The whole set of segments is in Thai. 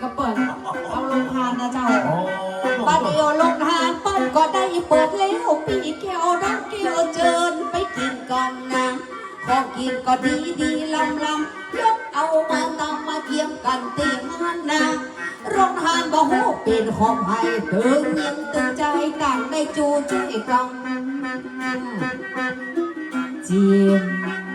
ก็เปิดเอาลงทานนะเจ้าปัดเดียวลงทานปั๊บก็ได้เปิดแล้วปีแก้วดังแก้วเจิญไปกินกันนะของกินก็ดีดีลำลำยกเอามาตำมาเกี่ยมกันเตีมงนนะรงทานบ่ฮู้เป็นของไผถึงยังตึงใจต่างได้จูใจกันเจีย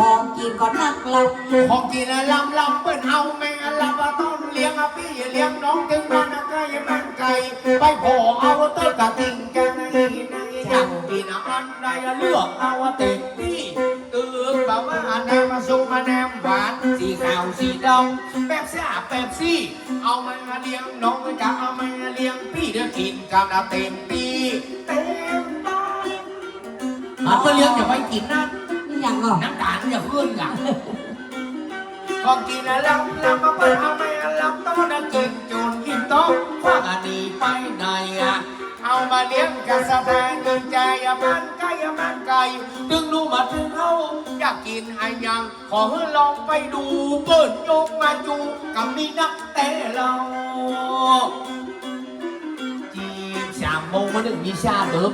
ของกินก็นักลำของกินลำลำเปิ้นเอาแมงลำว่าต้นเลี้ยงอะพี่เลี้ยงน้องถึงมันอะไก่มันไก่ไปโผเอาเต้นกะติ่งกันในในจังกินอันใดเลือกเอาเต็มที่ตื่นบ่มาแนมมาสุมาแนมหวานสีขาวสีดำแป๊บซ่าแป๊บซี่ เอามาเลี้ยงน้องจะเอามาเลี้ยงพี่เดี๋ยวกินกันอะเต็มที่เต็มตามันก็เลี้ยงอย่าไปกินนะนี่ อย่างอะน้ำตาลอย่าเพื่อนกันของกินแลำลำมาเปิดเอาไม่ลำต้องนั่งกินจนกินโต๊ะว่าอันนี้ไปไหนอะเอามาเลี้ยงกันสะแพงเงินใจอะมันไก่อะมันไก่ถึงรู้มาถึงเขาอยากกินไอ้ยัง ขอให้ลองไปดูเปิดยกมาจูกับมีนักแต่เราจีบสามโมงมาหนึ่งมีชาเดิม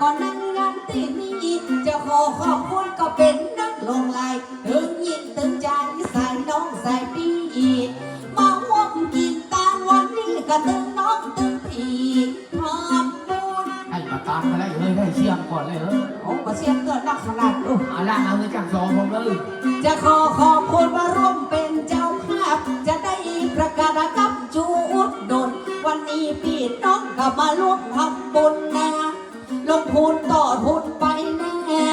กันก่อนนั่งงานที่นี่จะขอขอบคุณก็เป็นนักลงลายถึงยินตึงใจใส่น้องใส่พี่มาห่วมกินตานวันนี้ก็ตึงน้องตึงพี่ทำบุญให้มาตามมาได้เลยให้เชียงก่อนเลยเออโอ้ก็เสียงเกิดนักขนาดอู้เอาล่ะเอาเงินจากซองผมเลยจะขอขอบคุณมาร่วมเป็นเจ้าภาพจะได้ประกาศกับจูอุดหนุนวันนี้พี่น้องก็มาร่วมทำบุญนะ ลงทุนต่อทุนไปแน่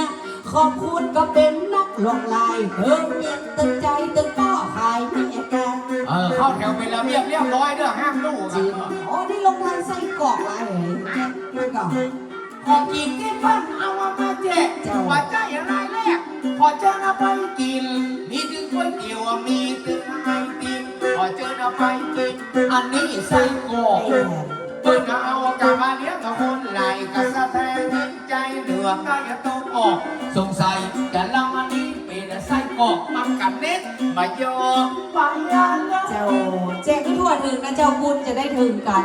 ขอบคุณก็เป็นนักลงลายเพิ่มเงินตึงใจตึงก็ขายแม่กันเออเข้าแถวเป็นระเบียบเรียบร้อยเด้อห้ามลูกจริงโอ้นี่ลงลายใส่กรอกอะไรนี่ก็ของกินที่ฟันเอามาแจกหัวใจอะไรแรกพอเจอเอาไปกิน มีถึงก๋วยเตี๋ยวมีถึงไอติมพอเจอเอาไปกิน อันนี้ใส่กรอกเปิ้นเอากลับมาเลี้ยงกับคนไหลกับสะแทงจิต ใจเหลือก็จะต้องออก สงสัยจะลำอันนี้เป็นไส้กรอกมันกันเน็ตมาโยกไปยันแล้วเจ้าแจ้งให้ทั่วถึงนะเจ้าบุญจะได้ถึงกัน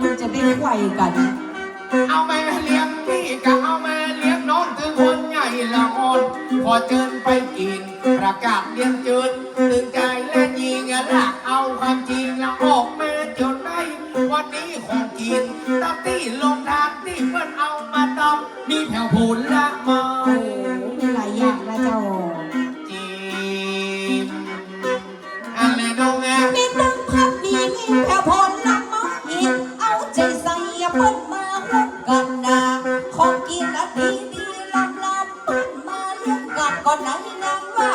บุญจะได้ไขว้กัน เอาแม่เลี้ยงพี่ก็เอาแม่เลี้ยงน้องถึงคนใหญ่ละอ่อนพอเจิญไปกิน ประกาศเลี้ยงเจิญตื่นใจและยิงหลักเอาความจริงละออกมาจนได้วั นนี้ของกินตับที่ลงทานที่เพิ่นเอามาตำมีแถวผลละมาโอ้มีหลายอย่างนะเจ้าจีมอะไรน้องแม่มีตึงพักมีมีแผ่วพลลักมาอีกเอาใจใส่เปิ้นมาร่วมกันนะของกินอันดีดีลำลำเปิ้นมาเลี้ยงกันก่อนไหนนางว่า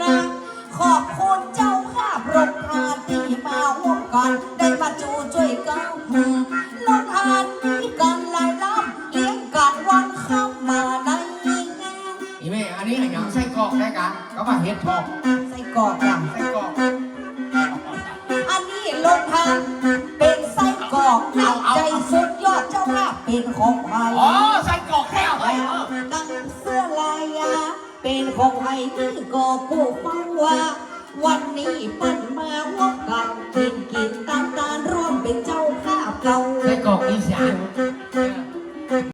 นะขอบคุณ ร่วมกันได้มาจูช่วยกันลงทานมีกันหลายลำเลี้ยงกันวันเข้ามาในงานอีแม่อันนี้อย่างไส้กรอกได้กันก็มาเฮ็ดทองใส่กรอกอย่างไส้กรอกอันนี้ลงทางเป็นไส้กรอกเอาใจสุดยอดเจ้าภาพเป็นของไทยอ๋อไส้กรอกแค่เฮ้เออ ตั้งเสื้อลายาเป็นของไทยที่ก็กู้ฟังว่า วันนี้ปั้นมาว่ากันกินกินตามตารร่วมเป็นเจ้าภาพเรา ไส้กรอกอีสาน